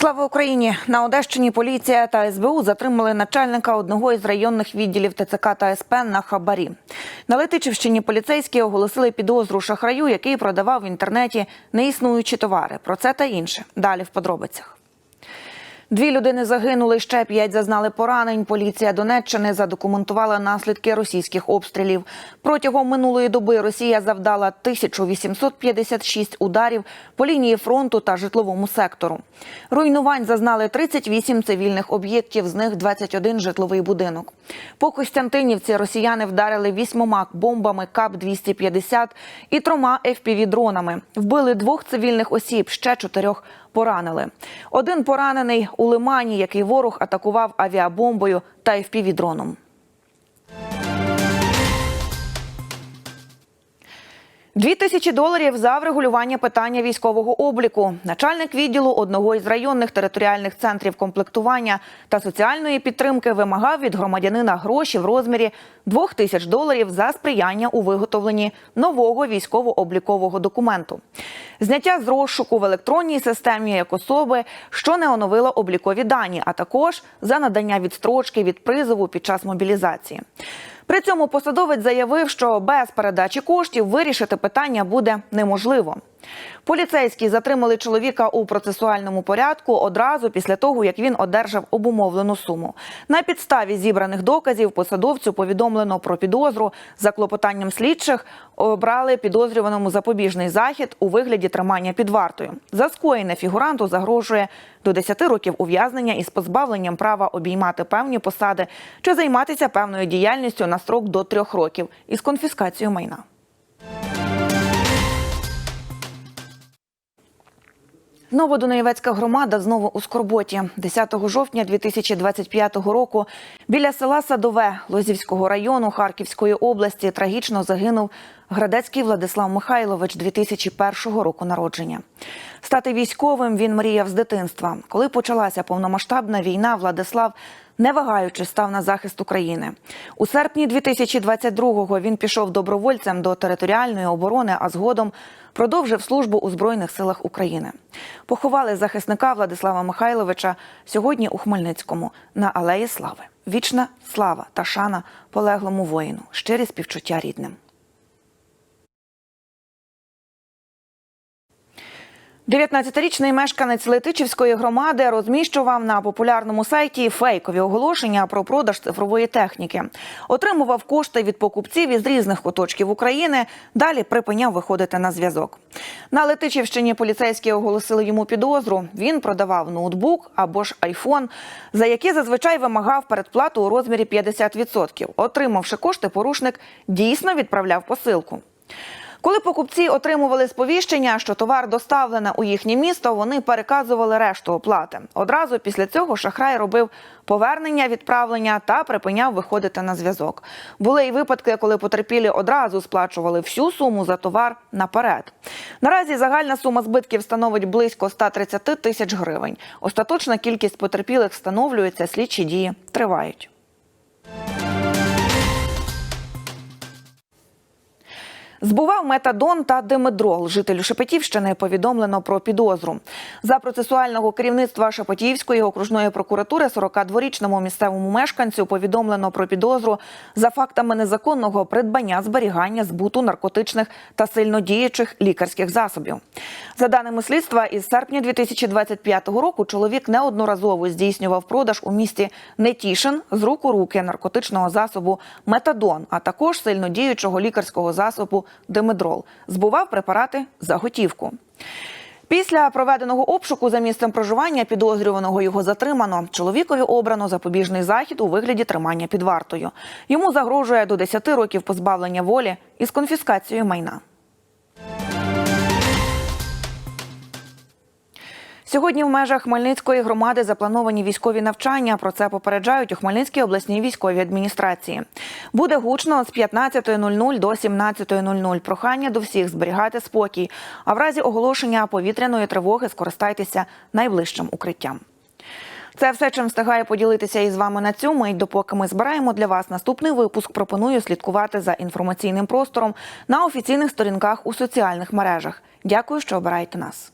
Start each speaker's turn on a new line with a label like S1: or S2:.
S1: Слава Україні! На Одещині поліція та СБУ затримали начальника одного із районних відділів ТЦК та СП на хабарі. На Летичівщині поліцейські оголосили підозру шахраю, який продавав в інтернеті неіснуючі товари. Про це та інше. Далі в подробицях. Дві людини загинули, ще п'ять зазнали поранень. Поліція Донеччини задокументувала наслідки російських обстрілів. Протягом минулої доби Росія завдала 1856 ударів по лінії фронту та житловому сектору. Руйнувань зазнали 38 цивільних об'єктів, з них 21 житловий будинок. По Костянтинівці росіяни вдарили вісьмома бомбами КАП-250 і трьома FPV-дронами. Вбили двох цивільних осіб, ще чотирьох поранили. Один поранений у Лимані, який ворог атакував авіабомбою та FPV-дроном. Дві тисячі доларів за врегулювання питання військового обліку. Начальник відділу одного із районних територіальних центрів комплектування та соціальної підтримки вимагав від громадянина гроші в розмірі двох тисяч доларів за сприяння у виготовленні нового військово-облікового документу. Зняття з розшуку в електронній системі як особи, що не оновила облікові дані, а також за надання відстрочки від призову під час мобілізації. При цьому посадовець заявив, що без передачі коштів вирішити питання буде неможливо. Поліцейські затримали чоловіка у процесуальному порядку одразу після того, як він одержав обумовлену суму. На підставі зібраних доказів посадовцю повідомлено про підозру за клопотанням слідчих. Обрали підозрюваному запобіжний захід у вигляді тримання під вартою. За скоєне фігуранту загрожує до 10 років ув'язнення із позбавленням права обіймати певні посади чи займатися певною діяльністю на строк до трьох років із конфіскацією майна. Новодунаєвецька громада знову у скорботі. 10 жовтня 2025 року біля села Садове Лозівського району Харківської області трагічно загинув Градецький Владислав Михайлович 2001 року народження. Стати військовим він мріяв з дитинства. Коли почалася повномасштабна війна, Владислав не вагаючи став на захист України. У серпні 2022-го він пішов добровольцем до територіальної оборони, а згодом продовжив службу у Збройних силах України. Поховали захисника Владислава Михайловича сьогодні у Хмельницькому на Алеї Слави. Вічна слава та шана полеглому воїну, щирі співчуття рідним. 19-річний мешканець Летичівської громади розміщував на популярному сайті фейкові оголошення про продаж цифрової техніки. Отримував кошти від покупців із різних куточків України. Далі припиняв виходити на зв'язок. На Летичівщині поліцейські оголосили йому підозру. Він продавав ноутбук або ж айфон, за які зазвичай вимагав передплату у розмірі 50%. Отримавши кошти, порушник дійсно відправляв посилку. Коли покупці отримували сповіщення, що товар доставлено у їхнє місто, вони переказували решту оплати. Одразу після цього шахрай робив повернення відправлення та припиняв виходити на зв'язок. Були й випадки, коли потерпілі одразу сплачували всю суму за товар наперед. Наразі загальна сума збитків становить близько 130 тисяч гривень. Остаточна кількість потерпілих встановлюється, слідчі дії тривають. Збував метадон та димедрол. Жителю Шепетівщини повідомлено про підозру. За процесуального керівництва Шепетівської окружної прокуратури 42-річному місцевому мешканцю повідомлено про підозру за фактами незаконного придбання, зберігання, збуту наркотичних та сильнодіючих лікарських засобів. За даними слідства, із серпня 2025 року чоловік неодноразово здійснював продаж у місті Нетішин з рук у руки наркотичного засобу метадон, а також сильнодіючого лікарського засобу димедрол. Збував препарати за готівку. Після проведеного обшуку за місцем проживання підозрюваного його затримано. Чоловікові обрано запобіжний захід у вигляді тримання під вартою. Йому загрожує до 10 років позбавлення волі із конфіскацією майна. Сьогодні в межах Хмельницької громади заплановані військові навчання. Про це попереджають у Хмельницькій обласній військовій адміністрації. Буде гучно з 15.00 до 17.00. Прохання до всіх зберігати спокій. А в разі оголошення повітряної тривоги скористайтеся найближчим укриттям. Це все, чим встигаю поділитися із вами на цьому. І допоки ми збираємо для вас наступний випуск, пропоную слідкувати за інформаційним простором на офіційних сторінках у соціальних мережах. Дякую, що обираєте нас.